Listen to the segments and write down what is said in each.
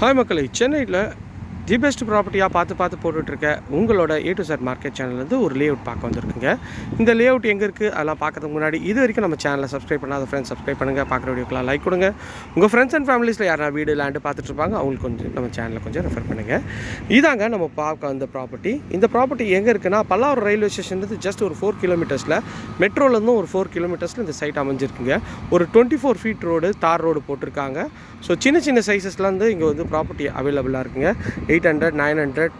Hi மக்களை சென்னையில் the best ப்ராப்பர்ட்டியாக பார்த்து பார்த்து போட்டுட்ருக்க உங்களோட ஏ டு சார் மார்க்கெட் சேனல்லேருந்து ஒரு லே அவுட் பார்க்க வந்திருக்குங்க. இந்த லே அவுட் எங்கே இருக்குது அதெல்லாம் பார்க்கறதுக்கு முன்னாடி இது வரைக்கும் நம்ம சேனலை சப்ஸ்கிரைப் பண்ணாத ஃப்ரெண்ட்ஸ் சப்ஸ்கிரைப் பண்ணுங்கள் பார்க்குற வீடியோக்கெலாம் லைக் கொடுங்க. உங்கள் ஃப்ரெண்ட்ஸ் அண்ட் ஃபேமிலிஸில் யாரா வீடு லேண்டு பார்த்துட்டு இருப்பாங்க அவங்களுக்கு கொஞ்சம் நம்ம சேனலை கொஞ்சம் ரெஃபர் பண்ணுங்கள் இதாங்க நம்ம பார்க்க அந்த ப்ராப்பர்ட்டி இந்த ப்ராப்பர்ட்டி எங்கே இருக்குன்னா பல்லாவரம் ரயில்வே ஸ்டேஷன்லேருந்து ஜஸ்ட் ஒரு ஃபோர் கிலோமீட்டர்ஸில் மெட்ரோலேருந்தும் ஒரு ஃபோர் கிலோமீட்டர்ஸில் இந்த சைட் அமைஞ்சிருக்குங்க. ஒரு டுவெண்ட்டி ஃபோர் ஃபீட் ரோடு தார் ரோடு போட்டிருக்காங்க. ஸோ சின்ன சின்ன சைஸஸ்லேருந்து இங்கே வந்து ப்ராப்பர்ட்டி அவைலபிளாக இருக்குங்க. Eight hundred nine hundred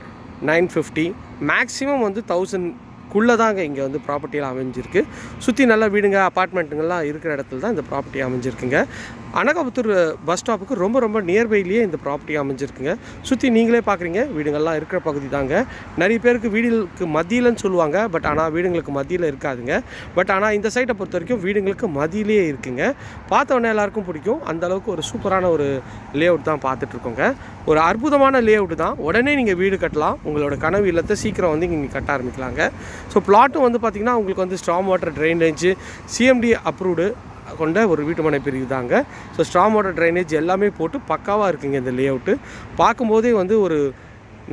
nine fifty. Maximum வந்து தௌசண்ட் குள்ளே தாங்க இங்கே வந்து ப்ராப்பர்ட்டியெலாம் அமைஞ்சிருக்கு. சுற்றி நல்ல வீடுங்க அப்பார்ட்மெண்ட்டுங்கள்லாம் இருக்கிற இடத்துல தான் இந்த ப்ராப்பர்ட்டி அமைஞ்சிருக்குங்க. அனகாபுத்தூர் பஸ் ஸ்டாப்புக்கு ரொம்ப ரொம்ப நியர்பைலேயே இந்த ப்ராப்பர்ட்டி அமைஞ்சிருக்குங்க. சுற்றி நீங்களே பார்க்குறீங்க வீடுங்கள்லாம் இருக்கிற பகுதி தாங்க. நிறைய பேருக்கு வீடுகளுக்கு மத்தியிலன்னு சொல்லுவாங்க பட் ஆனால் வீடுங்களுக்கு மத்தியில் இருக்காதுங்க. பட் ஆனால் இந்த சைட்டை பொறுத்த வரைக்கும் வீடுங்களுக்கு மதியிலே இருக்குங்க. பார்த்தவொடனே எல்லாருக்கும் பிடிக்கும். அந்தளவுக்கு ஒரு சூப்பரான ஒரு லே அவுட் தான் பார்த்துட்ருக்கோங்க. ஒரு அற்புதமான லே அவுட் தான். உடனே நீங்கள் வீடு கட்டலாம். உங்களோட கனவு இல்லத்தை சீக்கிரம் வந்து இங்கே கட்ட ஆரம்பிக்கலாங்க. ஸோ பிளாட்டும் வந்து பார்த்திங்கன்னா உங்களுக்கு வந்து strong water drainage CMD approved கொண்ட ஒரு வீட்டுமனை பிரிவு தாங்க ஸோ ஸ்ட்ராங் வாட்டர் ட்ரைனேஜ் எல்லாமே போட்டு பக்காவாக இருக்குங்க இந்த லே அவுட்டு பார்க்கும்போதே வந்து ஒரு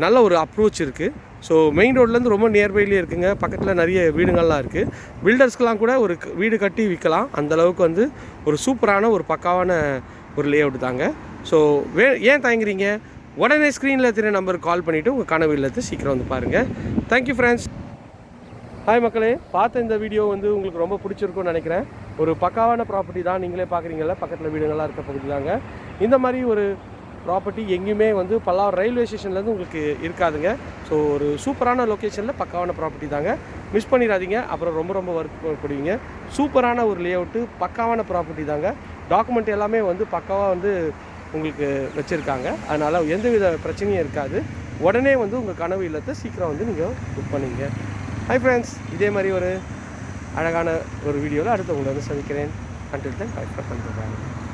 நல்ல ஒரு அப்ரோச் இருக்குது ஸோ மெயின் ரோட்லேருந்து ரொம்ப நியர்பைலேயே இருக்குங்க. பக்கத்தில் நிறைய வீடுங்கள்லாம் இருக்குது பில்டர்ஸ்க்கெலாம் கூட ஒரு வீடு கட்டி விற்கலாம் அந்த அளவுக்கு வந்து ஒரு சூப்பரான ஒரு பக்காவான ஒரு லே அவுட் தாங்க. ஸோ வே ஏன் தயங்குறீங்க? உடனே ஸ்க்ரீனில் தெரிய நம்பருக்கு கால் பண்ணிவிட்டு உங்கள் கனவு இல்லத்தை சீக்கிரம் வந்து பாருங்கள் தேங்க்யூ ஃப்ரெண்ட்ஸ் ஹாய் மக்களே. பார்த்த இந்த வீடியோ வந்து உங்களுக்கு ரொம்ப பிடிச்சிருக்கும்னு நினைக்கிறேன். ஒரு பக்காவான ப்ராப்பர்ட்டி தான் நீங்களே பார்க்குறீங்கல்ல. பக்கத்தில் வீடுங்கள்லாம் இருக்க பகுதி தாங்க. இந்த மாதிரி ஒரு ப்ராப்பர்ட்டி எங்கேயுமே வந்து பல்லாவரம் ரயில்வே ஸ்டேஷன்லேருந்து உங்களுக்கு இருக்காதுங்க. ஸோ ஒரு சூப்பரான லொக்கேஷனில் பக்காவான ப்ராப்பர்ட்டி தாங்க. மிஸ் பண்ணிடாதீங்க. அப்புறம் ரொம்ப ரொம்ப வருத்தப்படுவீங்க சூப்பரான ஒரு லே அவுட்டு பக்காவான ப்ராப்பர்ட்டி தாங்க. டாக்குமெண்ட் எல்லாமே வந்து பக்காவாக வந்து உங்களுக்கு வச்சுருக்காங்க. அதனால் எந்தவித பிரச்சனையும் இருக்காது. உடனே வந்து உங்கள் கனவு இல்லத்தை சீக்கிரம் வந்து நீங்கள் புக் பண்ணிங்க ஹை ஃப்ரெண்ட்ஸ் இதே மாதிரி ஒரு அழகான ஒரு வீடியோவில் அடுத்து உங்களை வந்து சந்திக்கிறேன். கண்டிப்பாக தென் பை பண்ணுறேன்